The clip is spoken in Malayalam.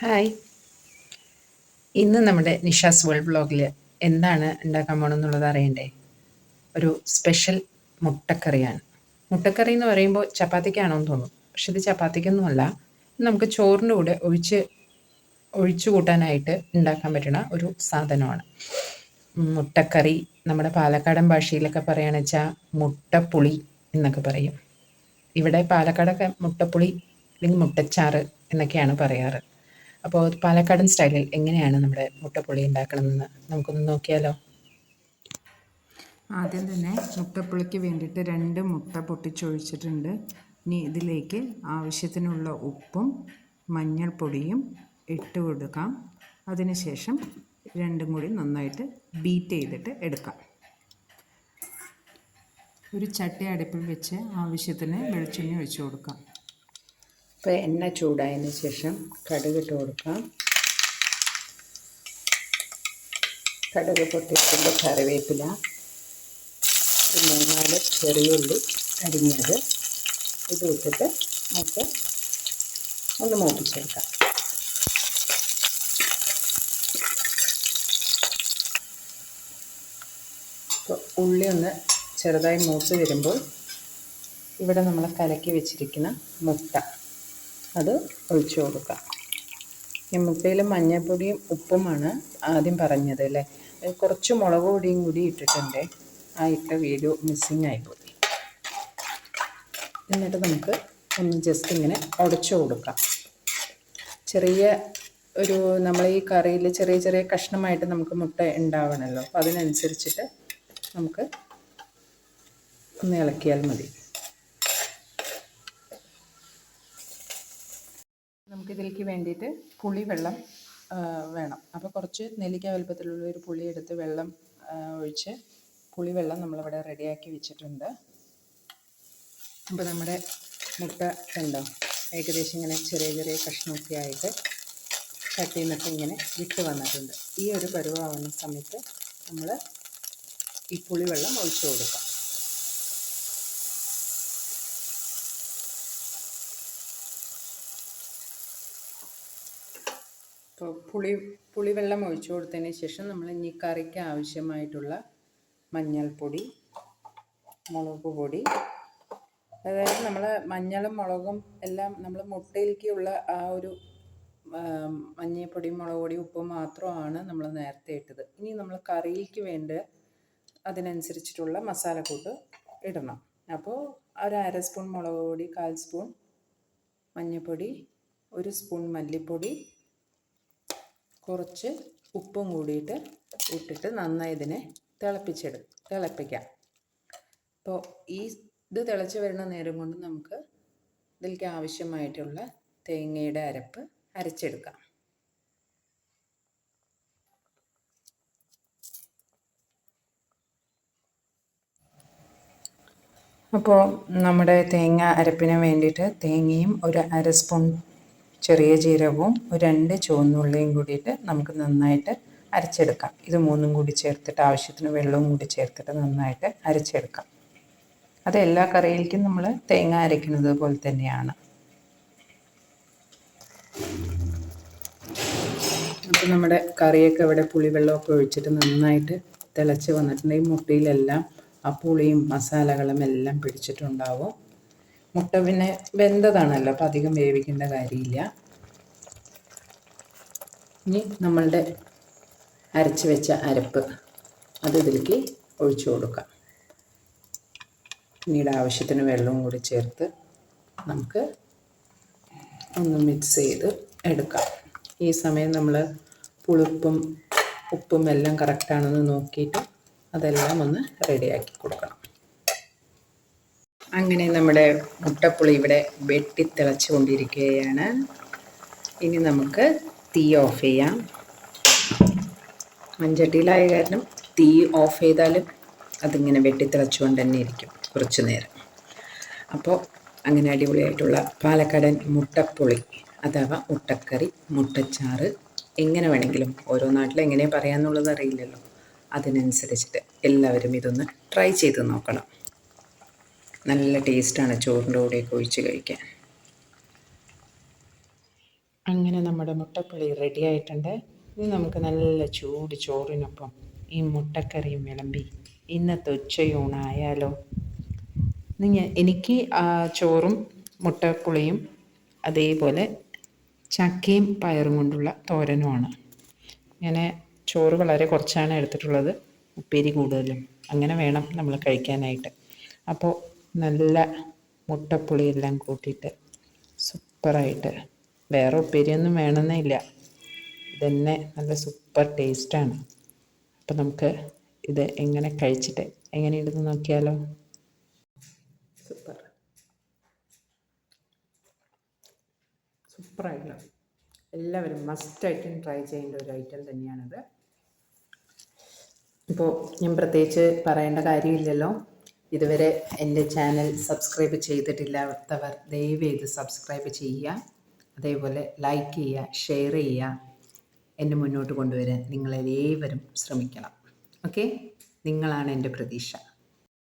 ഹായ്. ഇന്ന് നമ്മുടെ നിഷാസ് വേൾഡ് ബ്ലോഗിൽ എന്താണ് ഉണ്ടാക്കാൻ പോകണമെന്നുള്ളത് അറിയണ്ടേ? ഒരു സ്പെഷ്യൽ മുട്ടക്കറിയാണ്. മുട്ടക്കറി എന്ന് പറയുമ്പോൾ ചപ്പാത്തിക്കാണോ എന്ന് തോന്നും. പക്ഷെ ഇത് ചപ്പാത്തിക്കൊന്നുമല്ല. നമുക്ക് ചോറിന്റെ കൂടെ ഒഴിച്ച് ഒഴിച്ചു കൂട്ടാനായിട്ട് ഉണ്ടാക്കാൻ പറ്റുന്ന ഒരു സാധനമാണ്. മുട്ടക്കറി നമ്മുടെ പാലക്കാടൻ ഭാഷയിലൊക്കെ പറയുകയാണെന്ന് വെച്ചാൽ മുട്ടപ്പുളി എന്നൊക്കെ പറയും. ഇവിടെ പാലക്കാടൊക്കെ മുട്ടപ്പുളി അല്ലെങ്കിൽ മുട്ടച്ചാറ് എന്നൊക്കെയാണ് പറയാറ്. അപ്പോൾ പാലക്കാടൻ സ്റ്റൈലിൽ എങ്ങനെയാണ് നമ്മുടെ മുട്ടപ്പുളി ഉണ്ടാക്കണമെന്ന് നമുക്കൊന്ന് നോക്കിയാലോ? ആദ്യം തന്നെ മുട്ടപ്പുളിക്ക് വേണ്ടിയിട്ട് രണ്ട് മുട്ട പൊട്ടിച്ചൊഴിച്ചിട്ടുണ്ട്. ഇനി ഇതിലേക്ക് ആവശ്യത്തിനുള്ള ഉപ്പും മഞ്ഞൾപ്പൊടിയും ഇട്ട് കൊടുക്കാം. അതിനുശേഷം രണ്ടും കൂടി നന്നായിട്ട് ബീറ്റ് ചെയ്തിട്ട് എടുക്കാം. ഒരു ചട്ടി അടുപ്പിൽ വെച്ച് ആവശ്യത്തിന് വെളിച്ചെണ്ണ ഒഴിച്ചു കൊടുക്കാം. ഇപ്പോൾ എണ്ണ ചൂടായതിന് ശേഷം കടുക് ഇട്ട് കൊടുക്കാം. കടുക് പൊട്ടിക്കുമ്പോൾ കറിവേപ്പില. മൂന്നാൽ ചെറിയുള്ളി അരിഞ്ഞത്. ഇത് ഇട്ടിട്ട് നമുക്ക് ഒന്ന് മൂപ്പിച്ചെടുക്കാം. ഇപ്പോൾ ഉള്ളി ഒന്ന് ചെറുതായി മൂത്ത് വരുമ്പോൾ ഇവിടെ നമ്മൾ കലക്കി വെച്ചിരിക്കുന്ന മുട്ട. അത് ഒഴിച്ചു കൊടുക്കാം. ഈ മുട്ടയിൽ മഞ്ഞൾപ്പൊടിയും ഉപ്പുമാണ് ആദ്യം പറഞ്ഞത് അല്ലേ? കുറച്ച് മുളക് പൊടിയും കൂടി ഇട്ടിട്ടുണ്ട്. ആ ഇട്ട വീഡിയോ മിസ്സിങ് ആയിപ്പോയി എന്നിട്ട് നമുക്ക് ഒന്ന് ജസ്റ്റ് ഇങ്ങനെ ഉടച്ചു കൊടുക്കാം. ചെറിയ ഒരു നമ്മൾ ഈ കറിയിൽ ചെറിയ ചെറിയ കഷ്ണമായിട്ട് നമുക്ക് മുട്ട ഉണ്ടാവണമല്ലോ അപ്പോൾ അതിനനുസരിച്ചിട്ട് നമുക്ക് ഒന്ന് ഇളക്കിയാൽ മതി. നമുക്കിതിലേക്ക് വേണ്ടിയിട്ട് പുളി വെള്ളം വേണം. അപ്പോൾ കുറച്ച് നെല്ലിക്ക വലുപ്പത്തിലുള്ള ഒരു പുളി എടുത്ത് വെള്ളം ഒഴിച്ച് പുളി വെള്ളം നമ്മളിവിടെ റെഡിയാക്കി വെച്ചിട്ടുണ്ട്. അപ്പോൾ നമ്മുടെ മുട്ട ഉണ്ടോ ഏകദേശം ഇങ്ങനെ ചെറിയ ചെറിയ കഷ്ണമൊക്കെ ആയിട്ട് ചട്ടിയിൽ നിന്നൊക്കെ ഇങ്ങനെ വിട്ട് വന്നിട്ടുണ്ട്. ഈ ഒരു പരുവാവുന്ന സമയത്ത് നമ്മൾ ഈ പുളിവെള്ളം ഒഴിച്ചു കൊടുക്കാം. പുളി പുളിവെള്ളം ഒഴിച്ചു കൊടുത്തതിന് ശേഷം നമ്മൾ ഇനി കറിക്ക് ആവശ്യമായിട്ടുള്ള മഞ്ഞൾപ്പൊടി മുളക് പൊടി. അതായത് നമ്മൾ മഞ്ഞളും മുളകും എല്ലാം നമ്മൾ മുട്ടയിലേക്കുള്ള ആ ഒരു മഞ്ഞൾപ്പൊടി മുളക് പൊടി ഉപ്പ് മാത്രമാണ് നമ്മൾ നേരത്തെ ഇട്ടത്. ഇനി നമ്മൾ കറിയിലേക്ക് വേണ്ട അതിനനുസരിച്ചിട്ടുള്ള മസാലക്കൂട്ട് ഇടണം. അപ്പോൾ ഒരു അര സ്പൂൺ മുളക് പൊടി കാൽ സ്പൂൺ മഞ്ഞൾപ്പൊടി ഒരു സ്പൂൺ മല്ലിപ്പൊടി കുറച്ച് ഉപ്പും കൂടിയിട്ട് ഇട്ടിട്ട് നന്നായി ഇതിനെ തിളപ്പിച്ചെടു തിളപ്പിക്കാം. അപ്പോൾ ഈ ഇത് തിളച്ച് വരുന്ന നേരം കൊണ്ട് നമുക്ക് ഇതിലേക്ക് ആവശ്യമായിട്ടുള്ള തേങ്ങയുടെ അരപ്പ് അരച്ചെടുക്കാം. അപ്പോൾ നമ്മുടെ തേങ്ങ അരപ്പിന് വേണ്ടിയിട്ട് തേങ്ങയും ഒരു അര സ്പൂൺ ചെറിയ ജീരകവും ഒരു രണ്ട് ചുവന്നുള്ളിയും കൂടിയിട്ട് നമുക്ക് നന്നായിട്ട് അരച്ചെടുക്കാം. ഇത് മൂന്നും കൂടി ചേർത്തിട്ട് ആവശ്യത്തിന് വെള്ളവും കൂടി ചേർത്തിട്ട് നന്നായിട്ട് അരച്ചെടുക്കാം. അത് എല്ലാ കറിയിലേക്കും നമ്മൾ തേങ്ങ അരയ്ക്കുന്നത് പോലെ തന്നെയാണ്. അപ്പോൾ നമ്മുടെ കറിയൊക്കെ ഇവിടെ പുളിവെള്ളമൊക്കെ ഒഴിച്ചിട്ട് നന്നായിട്ട് തിളച്ച് വന്നിട്ടുണ്ടെങ്കിൽ മുട്ടയിലെല്ലാം ആ പുളിയും മസാലകളും എല്ലാം പിടിച്ചിട്ടുണ്ടാവും. മുട്ട പിന്നെ വെന്തതാണല്ലോ അപ്പോൾ അധികം വേവിക്കേണ്ട കാര്യമില്ല. ഇനി നമ്മളുടെ അരച്ച് വെച്ച അരപ്പ് അത് ഇതിലേക്ക് ഒഴിച്ചു കൊടുക്കാം. പിന്നീട് ആവശ്യത്തിന് വെള്ളവും കൂടി ചേർത്ത് നമുക്ക് ഒന്ന് മിക്സ് ചെയ്ത് എടുക്കാം. ഈ സമയം നമ്മൾ പുളിപ്പും ഉപ്പും എല്ലാം കറക്റ്റാണെന്ന് നോക്കിയിട്ട് അതെല്ലാം ഒന്ന് റെഡിയാക്കി കൊടുക്കണം. അങ്ങനെ നമ്മുടെ മുട്ടപ്പുളി ഇവിടെ വെട്ടിത്തിളച്ചു കൊണ്ടിരിക്കുകയാണ് ഇനി നമുക്ക് തീ ഓഫ് ചെയ്യാം. മൺചട്ടിയിലായ കാരണം തീ ഓഫ് ചെയ്താലും അതിങ്ങനെ വെട്ടിത്തിളച്ചുകൊണ്ട് തന്നെ ഇരിക്കും കുറച്ച് നേരം. അപ്പോൾ അങ്ങനെ അടിപൊളിയായിട്ടുള്ള പാലക്കാടൻ മുട്ടപ്പുളി അഥവാ മുട്ടക്കറി മുട്ടച്ചാറ് എങ്ങനെ വേണമെങ്കിലും ഓരോ നാട്ടിൽ എങ്ങനെ പറയാമെന്നുള്ളത് അറിയില്ലല്ലോ. അതിനനുസരിച്ചിട്ട് എല്ലാവരും ഇതൊന്ന് ട്രൈ ചെയ്ത് നോക്കണം. നല്ല ടേസ്റ്റാണ് ചോറിന്റെ കൂടെയൊക്കെ ഒഴിച്ച് കഴിക്കാൻ. അങ്ങനെ നമ്മുടെ മുട്ടപ്പുളി റെഡി ആയിട്ടുണ്ട്. ഇനി നമുക്ക് നല്ല ചൂട് ചോറിനൊപ്പം ഈ മുട്ടക്കറിയും വിളമ്പി. ഇന്നത്തെ ഉച്ചയൂണായാലോ? നിങ്ങൾ എനിക്ക് ചോറും മുട്ടപ്പുളിയും അതേപോലെ ചക്കയും പയറും കൊണ്ടുള്ള തോരനുമാണ്. ഞാൻ ചോറ് വളരെ കുറച്ചാണ് എടുത്തിട്ടുള്ളത്. ഉപ്പേരി കൂടുതലും. അങ്ങനെ വേണം നമ്മൾ കഴിക്കാനായിട്ട്. അപ്പോൾ നല്ല മുട്ടപ്പുളിയെല്ലാം കൂട്ടിയിട്ട് സൂപ്പറായിട്ട്. വേറെ ഉപ്പേരിയൊന്നും വേണമെന്നേ ഇല്ല. ഇതന്നെ നല്ല സൂപ്പർ ടേസ്റ്റാണ്. അപ്പം നമുക്ക് ഇത് എങ്ങനെ കഴിച്ചിട്ട് എങ്ങനെ ഇടുന്ന് നോക്കിയാലോ? സൂപ്പർ. സൂപ്പറായിട്ടുള്ള എല്ലാവരും മസ്റ്റായിട്ടും ട്രൈ ചെയ്യേണ്ട ഒരു ഐറ്റം തന്നെയാണിത്. ഇപ്പോൾ ഞാൻ പ്രത്യേകിച്ച് പറയേണ്ട കാര്യമില്ലല്ലോ. ഇതുവരെ എന്റെ ചാനൽ സബ്സ്ക്രൈബ് ചെയ്തിട്ടില്ലാത്തവർ ദയവ് ചെയ്ത് സബ്സ്ക്രൈബ് ചെയ്യുക. അതേപോലെ ലൈക്ക് ചെയ്യുക ഷെയർ ചെയ്യുക. എന്നെ മുന്നോട്ട് കൊണ്ടുവരാൻ നിങ്ങളെല്ലാവരും ശ്രമിക്കണം. ഓക്കെ നിങ്ങളാണ് എന്റെ പ്രതീക്ഷ.